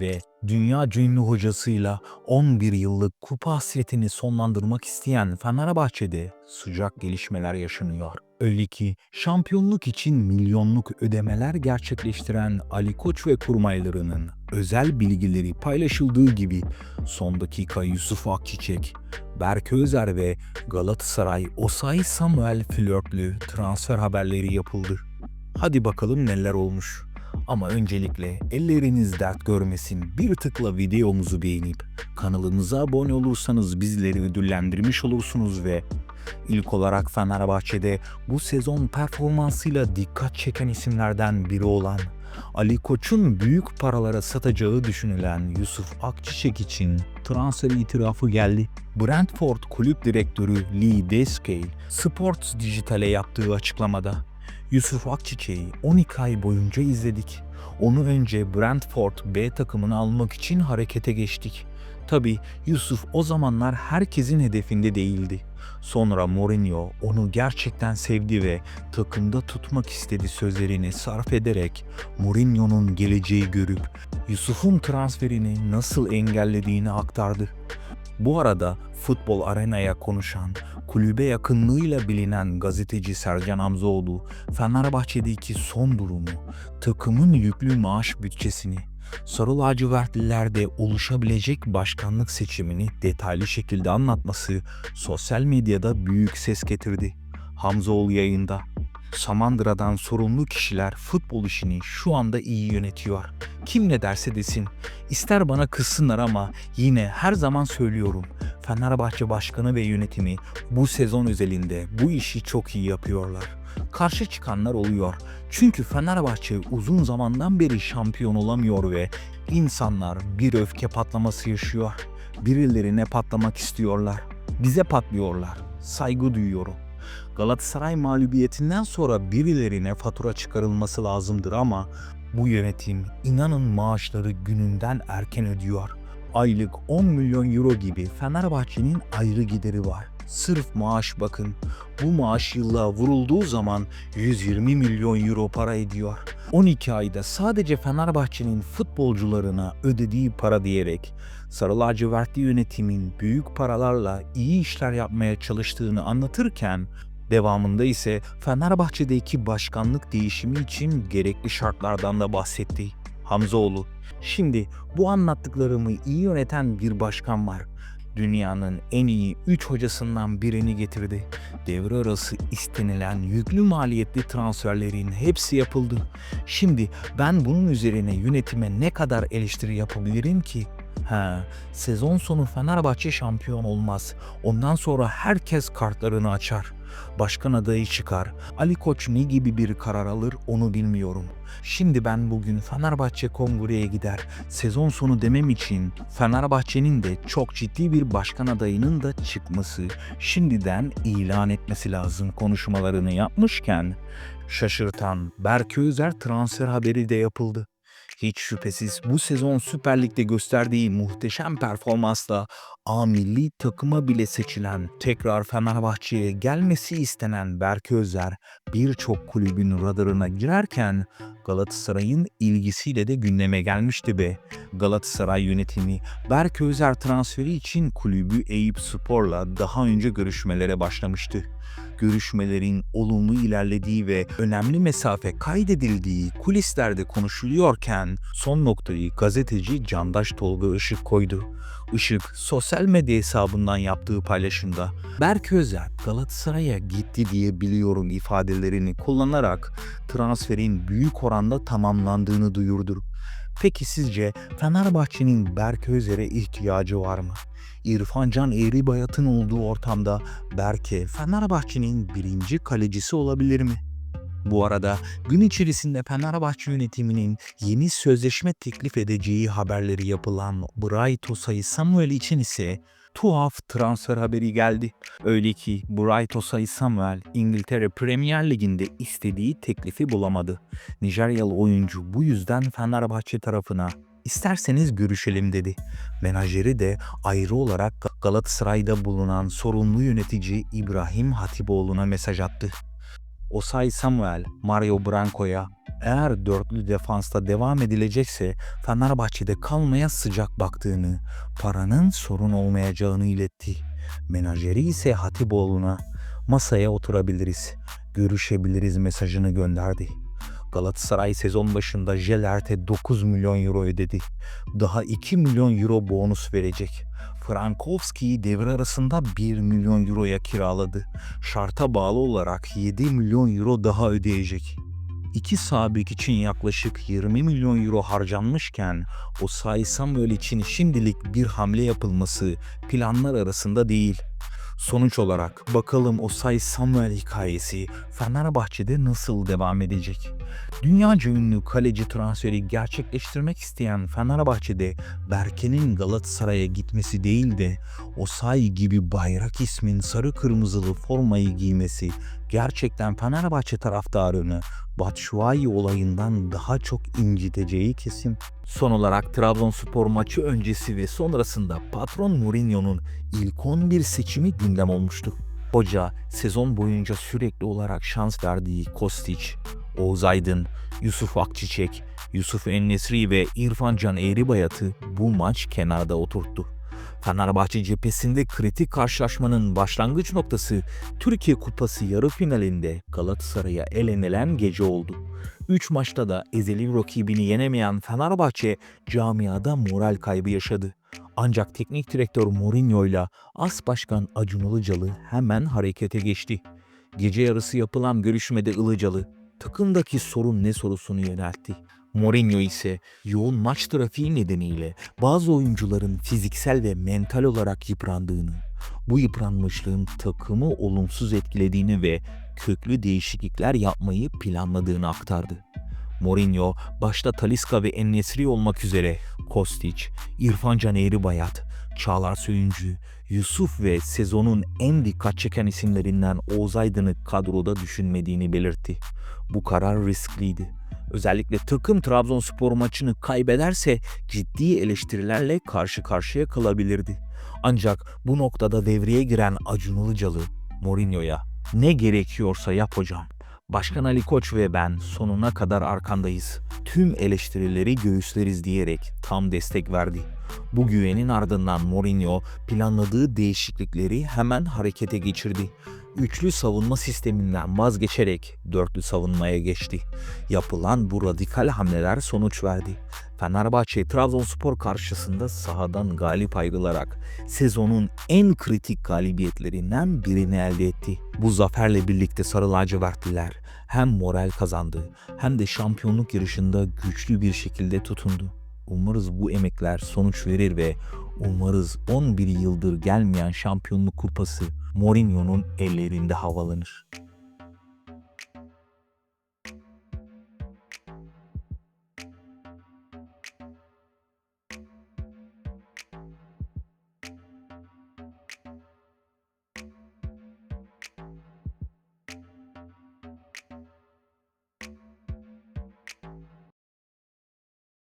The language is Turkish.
ve dünya ünlü hocasıyla 11 yıllık kupa hasretini sonlandırmak isteyen Fenerbahçe'de sıcak gelişmeler yaşanıyor. Öyle ki şampiyonluk için milyonluk ödemeler gerçekleştiren Ali Koç ve kurmaylarının özel bilgileri paylaşıldığı gibi son dakika Yusuf Akçiçek, Berk Özer ve Galatasaray Osayi Samuel flörtlü transfer haberleri yapıldı. Hadi bakalım neler olmuş. Ama öncelikle elleriniz dert görmesin bir tıkla videomuzu beğenip kanalımıza abone olursanız bizleri ödüllendirmiş olursunuz ve ilk olarak Fenerbahçe'de bu sezon performansıyla dikkat çeken isimlerden biri olan Ali Koç'un büyük paralara satacağı düşünülen Yusuf Akçiçek için transfer itirafı geldi. Brentford kulüp direktörü Lee Deskey, Sports Digital'e yaptığı açıklamada Yusuf Akçiçek'i 12 ay boyunca izledik. Onu önce Brentford B takımını almak için harekete geçtik. Tabi Yusuf o zamanlar herkesin hedefinde değildi. Sonra Mourinho onu gerçekten sevdi ve takımda tutmak istedi sözlerini sarf ederek Mourinho'nun geleceği görüp Yusuf'un transferini nasıl engellediğini aktardı. Bu arada futbol arenaya konuşan, kulübe yakınlığıyla bilinen gazeteci Sercan Hamzoğlu, Fenerbahçe'deki son durumu, takımın yüklü maaş bütçesini, Sarı lacivertlilerde oluşabilecek başkanlık seçimini detaylı şekilde anlatması sosyal medyada büyük ses getirdi. Hamzoğlu yayında. Samandıra'dan sorumlu kişiler futbol işini şu anda iyi yönetiyor. Kim ne derse desin. İster bana kızsınlar ama yine her zaman söylüyorum. Fenerbahçe Başkanı ve yönetimi bu sezon özelinde bu işi çok iyi yapıyorlar. Karşı çıkanlar oluyor. Çünkü Fenerbahçe uzun zamandan beri şampiyon olamıyor ve insanlar bir öfke patlaması yaşıyor. Birilerine patlamak istiyorlar. Bize patlıyorlar. Saygı duyuyorum. Galatasaray mağlubiyetinden sonra birilerine fatura çıkarılması lazımdır ama bu yönetim inanın maaşları gününden erken ödüyor. Aylık 10 milyon euro gibi Fenerbahçe'nin ayrı gideri var. Sırf maaş bakın. Bu maaş yıllığa vurulduğu zaman 120 milyon euro para ediyor. 12 ayda sadece Fenerbahçe'nin futbolcularına ödediği para diyerek Sarı lacivertli yönetimin büyük paralarla iyi işler yapmaya çalıştığını anlatırken devamında ise Fenerbahçe'deki başkanlık değişimi için gerekli şartlardan da bahsetti. Hamzoğlu, şimdi bu anlattıklarımı iyi yöneten bir başkan var dünyanın en iyi 3 hocasından birini getirdi. Devre arası istenilen yüklü maliyetli transferlerin hepsi yapıldı. Şimdi ben bunun üzerine yönetime ne kadar eleştiri yapabilirim ki? Ha, sezon sonu Fenerbahçe şampiyon olmaz. Ondan sonra herkes kartlarını açar. Başkan adayı çıkar. Ali Koç ne gibi bir karar alır onu bilmiyorum. Şimdi ben bugün Fenerbahçe kongreye gider. Sezon sonu demem için Fenerbahçe'nin de çok ciddi bir başkan adayının da çıkması, şimdiden ilan etmesi lazım konuşmalarını yapmışken şaşırtan Berke Özer transfer haberi de yapıldı. Hiç şüphesiz bu sezon Süper Lig'de gösterdiği muhteşem performansla A milli takıma bile seçilen, tekrar Fenerbahçe'ye gelmesi istenen Berke Özer birçok kulübün radarına girerken Galatasaray'ın ilgisiyle de gündeme gelmişti be. Galatasaray yönetimi Berke Özer transferi için kulübü Eyüp Spor'la daha önce görüşmelere başlamıştı görüşmelerin olumlu ilerlediği ve önemli mesafe kaydedildiği kulislerde konuşuluyorken son noktayı gazeteci Candaş Tolga Işık koydu. Işık sosyal medya hesabından yaptığı paylaşımda Berk Özer Galatasaray'a gitti diye biliyorum ifadelerini kullanarak transferin büyük oranda tamamlandığını duyurdu. Peki sizce Fenerbahçe'nin Berk Özer'e ihtiyacı var mı? İrfan Can Eğribayat'ın olduğu ortamda Berke Fenerbahçe'nin birinci kalecisi olabilir mi? Bu arada gün içerisinde Fenerbahçe yönetiminin yeni sözleşme teklif edeceği haberleri yapılan Osay Samuel için ise tuhaf transfer haberi geldi. Öyle ki Bright Osay Samuel İngiltere Premier Ligi'nde istediği teklifi bulamadı. Nijeryalı oyuncu bu yüzden Fenerbahçe tarafına İsterseniz görüşelim dedi. Menajeri de ayrı olarak Galatasaray'da bulunan sorumlu yönetici İbrahim Hatipoğlu'na mesaj attı. Osay Samuel, Mario Branco'ya Eğer dörtlü defansta devam edilecekse Fenerbahçe'de kalmaya sıcak baktığını, paranın sorun olmayacağını iletti. Menajeri ise Hatipoğlu'na masaya oturabiliriz, görüşebiliriz mesajını gönderdi. Galatasaray sezon başında Jelert'e 9 milyon euro ödedi. Daha 2 milyon euro bonus verecek. Frankowski'yi devre arasında 1 milyon euroya kiraladı. Şarta bağlı olarak 7 milyon euro daha ödeyecek. İki sabek için yaklaşık 20 milyon euro harcanmışken Osayi Samuel için şimdilik bir hamle yapılması planlar arasında değil. Sonuç olarak bakalım Osayi Samuel hikayesi Fenerbahçe'de nasıl devam edecek? Dünyaca ünlü kaleci transferi gerçekleştirmek isteyen Fenerbahçe'de Berke'nin Galatasaray'a gitmesi değil de Osayi gibi bayrak ismin sarı kırmızılı formayı giymesi gerçekten Fenerbahçe taraftarını Batshuayi olayından daha çok inciteceği kesin. Son olarak Trabzonspor maçı öncesi ve sonrasında patron Mourinho'nun ilk 11 seçimi gündem olmuştu. Hoca sezon boyunca sürekli olarak şans verdiği Kostić, Oğuz Aydın, Yusuf Akçiçek, Yusuf Ennesri ve İrfan Can Eğribayat'ı bu maç kenarda oturttu. Fenerbahçe cephesinde kritik karşılaşmanın başlangıç noktası Türkiye Kupası yarı finalinde Galatasaray'a elenilen gece oldu. 3 maçta da ezeli rakibini yenemeyen Fenerbahçe camiada moral kaybı yaşadı. Ancak teknik direktör Mourinho ile As Başkan Acun Ilıcalı hemen harekete geçti. Gece yarısı yapılan görüşmede Ilıcalı, takımdaki sorun ne sorusunu yöneltti. Mourinho ise yoğun maç trafiği nedeniyle bazı oyuncuların fiziksel ve mental olarak yıprandığını, bu yıpranmışlığın takımı olumsuz etkilediğini ve köklü değişiklikler yapmayı planladığını aktardı. Mourinho başta Talisca ve Ennesri olmak üzere Kostić, İrfan Can Eğribayat, Çağlar Söyüncü, Yusuf ve sezonun en dikkat çeken isimlerinden Oğuz Aydın'ı kadroda düşünmediğini belirtti. Bu karar riskliydi. Özellikle takım Trabzonspor maçını kaybederse ciddi eleştirilerle karşı karşıya kalabilirdi. Ancak bu noktada devreye giren Acun Ilıcalı, Mourinho'ya ne gerekiyorsa yap hocam. Başkan Ali Koç ve ben sonuna kadar arkandayız. Tüm eleştirileri göğüsleriz diyerek tam destek verdi. Bu güvenin ardından Mourinho planladığı değişiklikleri hemen harekete geçirdi. Üçlü savunma sisteminden vazgeçerek dörtlü savunmaya geçti. Yapılan bu radikal hamleler sonuç verdi. Fenerbahçe Trabzonspor karşısında sahadan galip ayrılarak sezonun en kritik galibiyetlerinden birini elde etti. Bu zaferle birlikte Sarı Lacivertliler hem moral kazandı hem de şampiyonluk yarışında güçlü bir şekilde tutundu. Umarız bu emekler sonuç verir ve umarız 11 yıldır gelmeyen şampiyonluk kupası Mourinho'nun ellerinde havalanır.